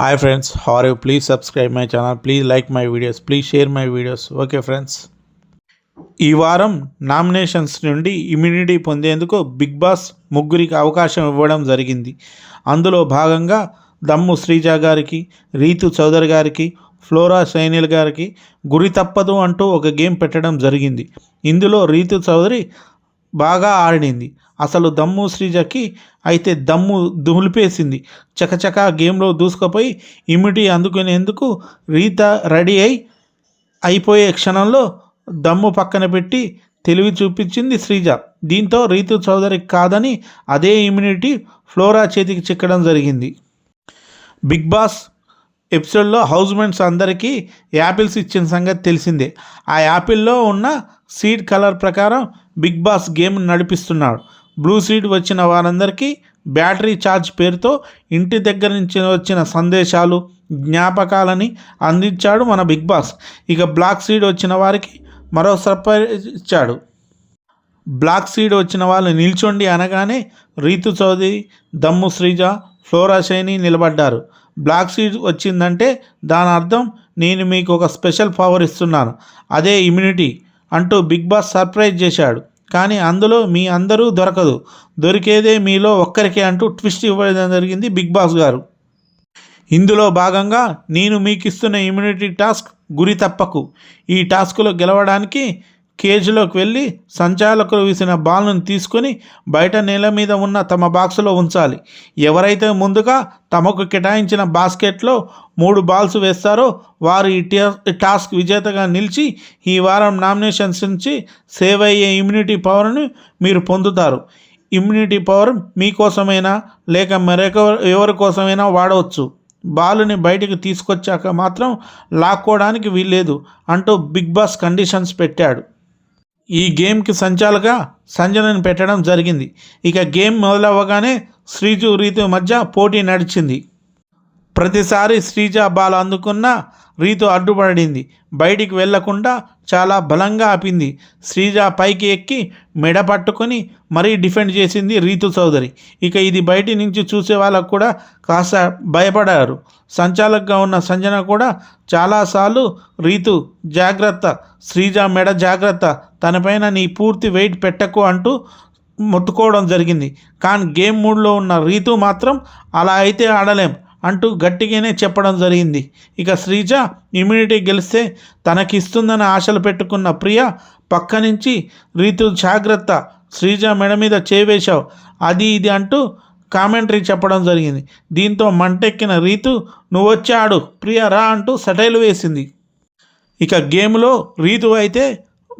Hi friends how're you please subscribe my channel please like my videos please share my videos okay friends ఈ వారం nominations నుండి immunity పొందేందుకు big boss ముగ్గురికి అవకాశం ఇవ్వడం జరిగింది. అందులో భాగంగా దమ్ము శ్రీజ గారికి రీతు చౌదరి గారికి ఫ్లోరా సైనిల్ గారికి గురి తప్పదు అంటూ ఒక గేమ్ పెట్టడం జరిగింది. ఇందులో రీతు చౌదరి బాగా ఆడింది అసలు దమ్ము శ్రీజకి అయితే దమ్ము దులిపేసింది. చకచక గేమ్లో దూసుకుపోయి ఇమ్యూనిటీ అందుకునేందుకు రీత రెడీ అయి అయిపోయే క్షణంలో దమ్ము పక్కన పెట్టి తెలివి చూపించింది శ్రీజ. దీంతో రీతు చౌదరికి కాదని అదే ఇమ్యూనిటీ ఫ్లోరా చేతికి చిక్కడం జరిగింది. బిగ్ బాస్ ఎపిసోడ్లో హౌస్ మేట్స్ అందరికీ యాపిల్స్ ఇచ్చిన సంగతి తెలిసిందే. ఆ యాపిల్లో ఉన్న సీడ్ కలర్ ప్రకారం బిగ్ బాస్ గేమ్ నడిపిస్తున్నాడు. బ్లూ సీడ్ వచ్చిన వారందరికీ బ్యాటరీ ఛార్జ్ పేరుతో ఇంటి దగ్గర నుంచి వచ్చిన సందేశాలు జ్ఞాపకాలని అందించాడు మన బిగ్ బాస్. ఇక బ్లాక్ సీడ్ వచ్చిన వారికి మరో సర్ప్రైజ్ ఇచ్చాడు. బ్లాక్ సీడ్ వచ్చిన వాళ్ళు నిల్చోండి అనగానే రీతు చౌదరి దమ్ము శ్రీజ ఫ్లోరా శైని నిలబడ్డారు. బ్లాక్ సీడ్ వచ్చిందంటే దాని అర్థం నేను మీకు ఒక స్పెషల్ పవర్ ఇస్తున్నాను. అదే ఇమ్యూనిటీ. అంటూ బిగ్ బాస్ సర్ప్రైజ్ చేశాడు. కానీ అందులో మీ అందరూ దొరకదు. దొరికేదే మీలో ఒక్కరికే అంటూ ట్విస్ట్ ఇవ్వడం జరిగింది బిగ్ బాస్ గారు. ఇందులో భాగంగా నేను మీకు ఇస్తున్న ఇమ్యూనిటీ టాస్క్ గురి తప్పకు. ఈ టాస్క్లో గెలవడానికి కేజ్లోకి వెళ్ళి సంచాలకులు వేసిన బాల్ను తీసుకొని బయట నేల మీద ఉన్న తమ బాక్సులో ఉంచాలి. ఎవరైతే ముందుగా తమకు కేటాయించిన బాస్కెట్లో మూడు బాల్స్ వేస్తారో వారు ఈ టాస్క్ విజేతగా నిలిచి ఈ వారం నామినేషన్స్ నుంచి సేవ్ అయ్యే ఇమ్యూనిటీ పవర్ను మీరు పొందుతారు. ఇమ్యూనిటీ పవర్ మీకోసమైనా? లేక మరొక ఎవరి కోసమైనా వాడవచ్చు? బాలుని బయటికి తీసుకొచ్చాక మాత్రం లాక్కోవడానికి వీల్లేదు అంటూ బిగ్ బాస్ కండిషన్స్ పెట్టాడు. ఈ గేమ్కి సంచాలుగా సంజనని పెట్టడం జరిగింది. ఇక గేమ్ మొదలవ్వగానే శ్రీజు రీతు మధ్య పోటీ నడిచింది. ప్రతిసారి శ్రీజ బాల్ అందుకున్న రీతు అడ్డుపడింది. బయటికి వెళ్ళకుండా చాలా బలంగా ఆపింది. శ్రీజ పైకి ఎక్కి మెడ పట్టుకొని మరీ డిఫెండ్ చేసింది రీతు చౌదరి ఇక ఇది బయటి నుంచి చూసే వాళ్ళకు కూడా కాస్త భయపడారు. సంచాలకుగా ఉన్న సంజన కూడా చాలాసార్లు రీతు జాగ్రత్త శ్రీజ మెడ జాగ్రత్త తనపైన నీ పూర్తి వెయిట్ పెట్టకు అంటూ మొత్తుకోవడం జరిగింది. కానీ గేమ్ మూడ్లో ఉన్న రీతు మాత్రం అలా అయితే ఆడలేం అంటూ గట్టిగానే చెప్పడం జరిగింది. ఇక శ్రీజ ఇమ్యూనిటీ గెలిస్తే తనకిస్తుందని ఆశలు పెట్టుకున్న ప్రియ పక్క నుంచి రీతు జాగ్రత్త. శ్రీజ మెడ మీద చేవేశావు. అది ఇది అంటూ కామెంటరీ చెప్పడం జరిగింది. దీంతో మంటెక్కిన రీతు నువ్వు వచ్చాడు ప్రియ రా అంటూ సటైలు వేసింది. ఇక గేమ్లో రీతు అయితే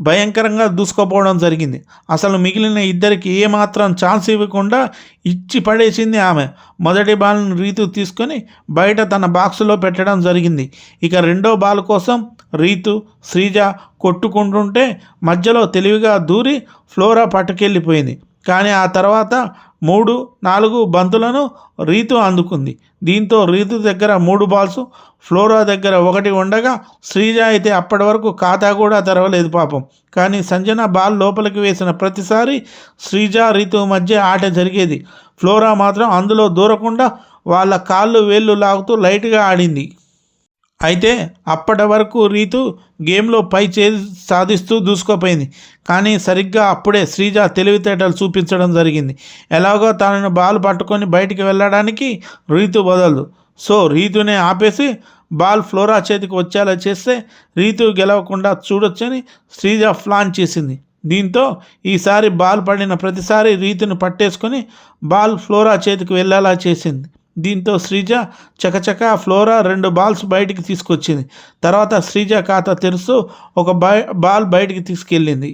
భయంకరంగా దూసుకుపోవడం జరిగింది. అసలు మిగిలిన ఇద్దరికి ఏమాత్రం ఛాన్స్ ఇవ్వకుండా ఇచ్చి పడేసింది ఆమె. మొదటి బాల్ను రీతు తీసుకొని బయట తన బాక్సులో పెట్టడం జరిగింది. ఇక రెండో బాల్ కోసం రీతు శ్రీజ కొట్టుకుంటుంటే మధ్యలో తెలివిగా దూరి ఫ్లోరా పట్టుకెళ్ళిపోయింది. కానీ ఆ తర్వాత మూడు నాలుగు బంతులను రీతు అందుకుంది. దీంతో రీతు దగ్గర మూడు బాల్స్ ఫ్లోరా దగ్గర ఒకటి ఉండగా శ్రీజ అయితే అప్పటి వరకు ఖాతా కూడా తెరవలేదు పాపం. కానీ సంజన బాల్ లోపలికి వేసిన ప్రతిసారి శ్రీజ రీతు మధ్య ఆట జరిగేది. ఫ్లోరా మాత్రం అందులో దూరకుండా వాళ్ళ కాళ్ళు వేళ్ళు లాగుతూ లైట్గా ఆడింది. అయితే అప్పటి వరకు రీతు గేమ్లో పై చేసి సాధిస్తూ దూసుకోపోయింది. కానీ సరిగ్గా అప్పుడే శ్రీజ తెలివితేటలు చూపించడం జరిగింది. ఎలాగో తనను బాల్ పట్టుకొని బయటికి వెళ్ళడానికి రీతు వదలదు. సో రీతునే ఆపేసి బాల్ ఫ్లోరా చేతికి వచ్చేలా చేస్తే రీతు గెలవకుండా చూడొచ్చని శ్రీజ ప్లాన్ చేసింది. దీంతో ఈసారి బాల్ పడిన ప్రతిసారి రీతును పట్టేసుకొని బాల్ ఫ్లోరా చేతికి వెళ్ళేలా చేసింది. దీంతో శ్రీజ చకచక ఫ్లోరా రెండు బాల్స్ బయటికి తీసుకొచ్చింది. తర్వాత శ్రీజ ఖాతా తెరుస్తూ ఒక బాల్ బయటికి తీసుకెళ్ళింది.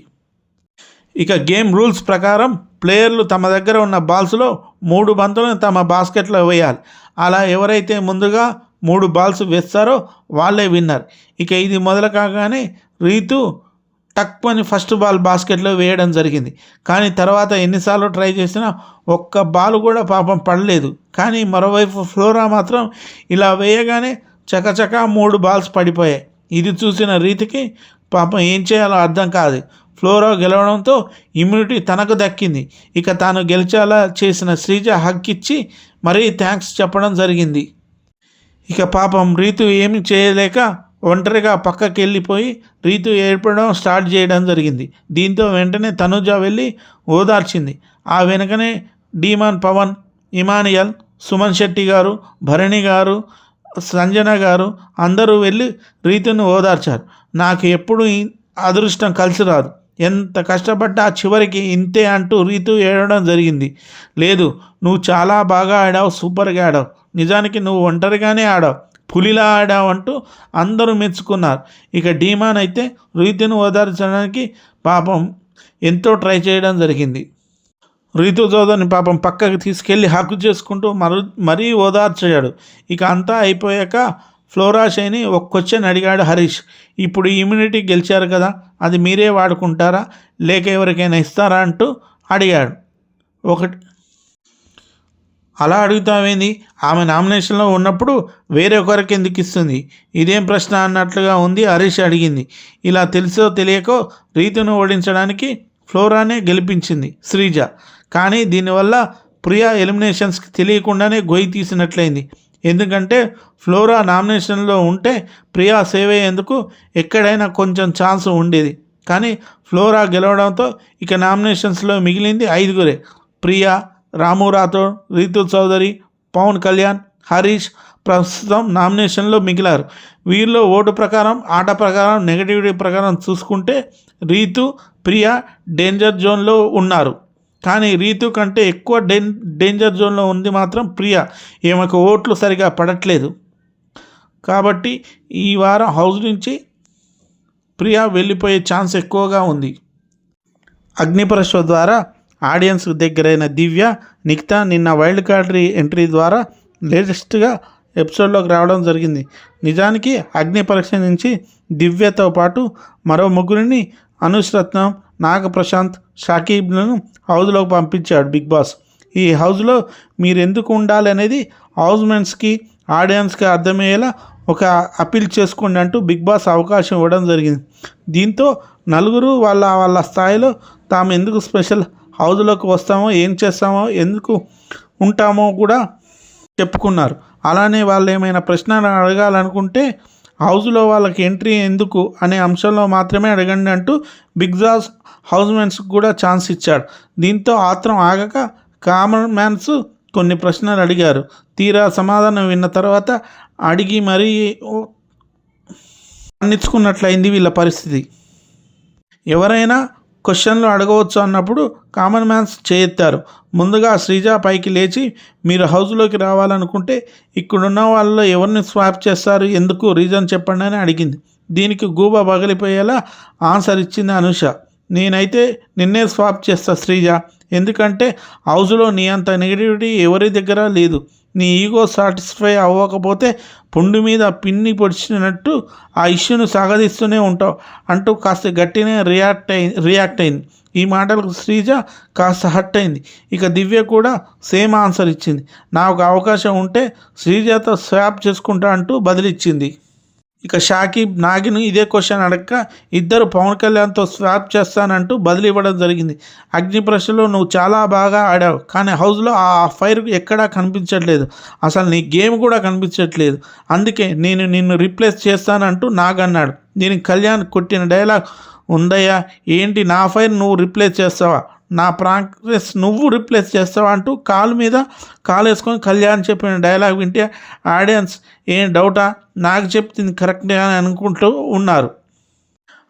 ఇక గేమ్ రూల్స్ ప్రకారం ప్లేయర్లు తమ దగ్గర ఉన్న బాల్స్లో మూడు బంతులను తమ బాస్కెట్లో వేయాలి. అలా ఎవరైతే ముందుగా మూడు బాల్స్ వేస్తారో వాళ్ళే విన్నర్. ఇక ఇది మొదలు కాగానే రీతు టక్ అని ఫస్ట్ బాల్ బాస్కెట్లో వేయడం జరిగింది. కానీ తర్వాత ఎన్నిసార్లు ట్రై చేసినా ఒక్క బాల్ కూడా పాపం పడలేదు. కానీ మరోవైపు ఫ్లోరా మాత్రం ఇలా వేయగానే చకచక మూడు బాల్స్ పడిపోయాయి. ఇది చూసిన రీతికి పాపం ఏం చేయాలో అర్థం కాదు. ఫ్లోరా గెలవడంతో ఇమ్యూనిటీ తనకు దక్కింది. ఇక తాను గెలిచేలా చేసిన శ్రీజ హక్ ఇచ్చి మరీ థ్యాంక్స్ చెప్పడం జరిగింది. ఇక పాపం రీతు ఏమి చేయలేక ఒంటరిగా పక్కకి వెళ్ళిపోయి రీతు ఏర్పడడం స్టార్ట్ చేయడం జరిగింది. దీంతో వెంటనే తనుజ వెళ్ళి ఓదార్చింది. ఆ వెనుకనే డీమాన్ పవన్ ఇమానియల్ సుమన్ శెట్టి గారు భరణి గారు సంజన గారు అందరూ వెళ్ళి రీతుని ఓదార్చారు. నాకు ఎప్పుడు అదృష్టం కలిసి రాదు. ఎంత కష్టపడ్డా చివరికి ఇంతే అంటూ రీతు ఏడవడం జరిగింది. లేదు నువ్వు చాలా బాగా ఆడావు సూపర్గా ఆడావు. నిజానికి నువ్వు ఒంటరిగానే ఆడావు. పులిలా ఆడావు అంటూ అందరూ మెచ్చుకున్నారు. ఇక డీమాన్ అయితే రీతును ఓదార్చడానికి పాపం ఎంతో ట్రై చేయడం జరిగింది. రీతు చౌదరిని పాపం పక్కకి తీసుకెళ్ళి హక్కు చేసుకుంటూ మరు మరీ ఓదార్చాడు. ఇక అంతా అయిపోయాక ఫ్లోరా షైని ఒక క్వశ్చన్ అడిగాడు హరీష్. ఇప్పుడు ఇమ్యూనిటీ గెలిచారు కదా అది మీరే వాడుకుంటారా? లేక ఎవరికైనా ఇస్తారా? అంటూ అడిగాడు. ఒకటి అలా అడుగుతామేంది? ఆమె నామినేషన్లో ఉన్నప్పుడు వేరే ఒకరికి ఎందుకు ఇస్తుంది? ఇదేం ప్రశ్న అన్నట్లుగా ఉంది హరీష్ అడిగింది. ఇలా తెలుసో తెలియకో రీతును ఓడించడానికి ఫ్లోరానే గెలిపించింది శ్రీజ. కానీ దీనివల్ల ప్రియా ఎలిమినేషన్స్కి తెలియకుండానే గొయ్యి తీసినట్లయింది. ఎందుకంటే ఫ్లోరా నామినేషన్లో ఉంటే ప్రియా సేవ్ అయ్యేందుకు ఎక్కడైనా కొంచెం ఛాన్స్ ఉండేది. కానీ ఫ్లోరా గెలవడంతో ఇక నామినేషన్స్లో మిగిలింది ఐదుగురే. ప్రియా రాము రాథోడ్ రీతు చౌదరి పవన్ కళ్యాణ్ హరీష్ ప్రస్తుతం నామినేషన్లో మిగిలారు. వీరిలో ఓటు ప్రకారం ఆట ప్రకారం నెగటివిటీ ప్రకారం చూసుకుంటే రీతు ప్రియా డేంజర్ జోన్లో ఉన్నారు. కానీ రీతు కంటే ఎక్కువ డేం డేంజర్ జోన్లో ఉంది మాత్రం ప్రియా. ఈమెకు ఓట్లు సరిగా పడట్లేదు. కాబట్టి ఈ వారం హౌస్ నుంచి ప్రియా వెళ్ళిపోయే ఛాన్స్ ఎక్కువగా ఉంది. అగ్నిపరశ్వ ద్వారా ఆడియన్స్ దగ్గరైన దివ్య నిఖితా నిన్న వైల్డ్ కార్డ్ ఎంట్రీ ద్వారా లేటెస్ట్గా ఎపిసోడ్లోకి రావడం జరిగింది. నిజానికి అగ్ని పరీక్ష నుంచి దివ్యతో పాటు మరో ముగ్గురిని అనుశ్రత్నం నాగప్రశాంత్ నాగ ప్రశాంత్ షాకీబ్లను హౌస్లోకి పంపించాడు బిగ్ బాస్. ఈ హౌస్లో మీరు ఎందుకు ఉండాలి అనేది ఆడియన్స్కి అర్థమయ్యేలా ఒక అప్పీల్ చేసుకోండి అంటూ బిగ్ బాస్ అవకాశం ఇవ్వడం జరిగింది. దీంతో నలుగురు వాళ్ళ వాళ్ళ స్థాయిలో తాము ఎందుకు స్పెషల్ హౌజ్లోకి వస్తామో ఏం చేస్తామో ఎందుకు ఉంటామో కూడా చెప్పుకున్నారు. అలానే వాళ్ళు ఏమైనా ప్రశ్నలు అడగాలనుకుంటే హౌస్లో వాళ్ళకి ఎంట్రీ ఎందుకు అనే అంశంలో మాత్రమే అడగండి అంటూ బిగ్ బాస్ హౌస్మెన్స్కి కూడా ఛాన్స్ ఇచ్చాడు. దీంతో ఆత్రం ఆగక కామన్ మ్యాన్స్ కొన్ని ప్రశ్నలు అడిగారు. తీరా సమాధానం విన్న తర్వాత అడిగి మరీ అందించుకున్నట్లయింది వీళ్ళ పరిస్థితి. ఎవరైనా క్వశ్చన్లు అడగవచ్చు అన్నప్పుడు కామన్ మ్యాన్స్ చేయెత్తారు. ముందుగా శ్రీజ పైకి లేచి మీరు హౌస్లోకి రావాలనుకుంటే ఇక్కడున్న వాళ్ళలో ఎవరిని స్వాప్ చేస్తారు ఎందుకు రీజన్ చెప్పండి అని అడిగింది. దీనికి గూబ పగిలిపోయేలా ఆన్సర్ ఇచ్చింది అనుష. నేనైతే నిన్నే స్వాప్ చేస్తా శ్రీజ. ఎందుకంటే హౌస్లో నీ అంత నెగిటివిటీ ఎవరి దగ్గర లేదు. నీ ఈగో సాటిస్ఫై అవ్వకపోతే పుండు మీద పిన్ని పొడిచినట్టు ఆ ఇష్యూను సాగదీస్తూనే ఉంటావు. అంటూ కాస్త గట్టినే రియాక్ట్ అయి రియాక్ట్ అయింది. ఈ మాటలకు శ్రీజ కాస్త హట్ అయింది. ఇక దివ్య కూడా సేమ్ ఆన్సర్ ఇచ్చింది. నాకు అవకాశం ఉంటే శ్రీజతో స్వాప్ చేసుకుంటా అంటూ బదిలిచ్చింది ఇక షాకిబ్ నాగిను ఇదే క్వశ్చన్ అడగక ఇద్దరు పవన్ కళ్యాణ్తో స్వాప్ చేస్తానంటూ బదిలీ ఇవ్వడం జరిగింది. అగ్ని ప్రశ్నలో నువ్వు చాలా బాగా ఆడావు కానీ హౌస్లో ఆ ఫైర్ ఎక్కడా కనిపించట్లేదు. అసలు నీ గేమ్ కూడా కనిపించట్లేదు. అందుకే నేను నిన్ను రిప్లేస్ చేస్తానంటూ నాగన్నాడు దీనికి కళ్యాణ్ కొట్టిన డైలాగ్ ఉందయ్యా ఏంటి నా ఫైర్ నువ్వు రిప్లేస్ చేస్తావా? నా ప్రాగ్రెస్ నువ్వు రిప్లేస్ చేస్తావు అంటూ కాలు మీద కాలు వేసుకొని కళ్యాణ్ చెప్పిన డైలాగ్ వింటే ఆడియన్స్ ఏం డౌటా? నాకు చెప్తుంది కరెక్టే అని అనుకుంటూ ఉన్నారు.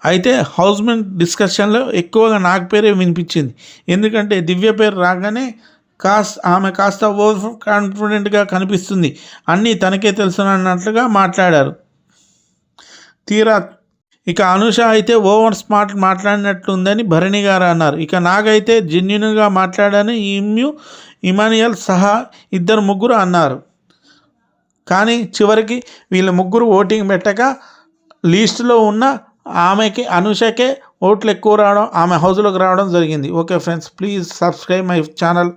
అయితే హౌస్మెంట్ డిస్కషన్లో ఎక్కువగా నాకు పేరే వినిపించింది. ఎందుకంటే దివ్య పేరు రాగానే కాస్త ఆమె కాస్త ఓవర్ కాన్ఫిడెంట్గా కనిపిస్తుంది. అన్నీ తనకే తెలుసు అన్నట్లుగా మాట్లాడారు. తీరా ఇక అనుష అయితే ఓవర్ స్మార్ట్ మాట్లాడినట్లుందని భరణి గారు అన్నారు. ఇక నాగైతే జెన్యున్గా మాట్లాడని ఇమ్యూ ఇమానియల్ సహా ఇద్దరు ముగ్గురు అన్నారు. కానీ చివరికి వీళ్ళ ముగ్గురు ఓటింగ్ పెట్టక లీస్టులో ఉన్న ఆమెకి అనుషకే ఓట్లు ఎక్కువ రావడం ఆమె హౌస్లోకి రావడం జరిగింది. Okay friends please subscribe my channel.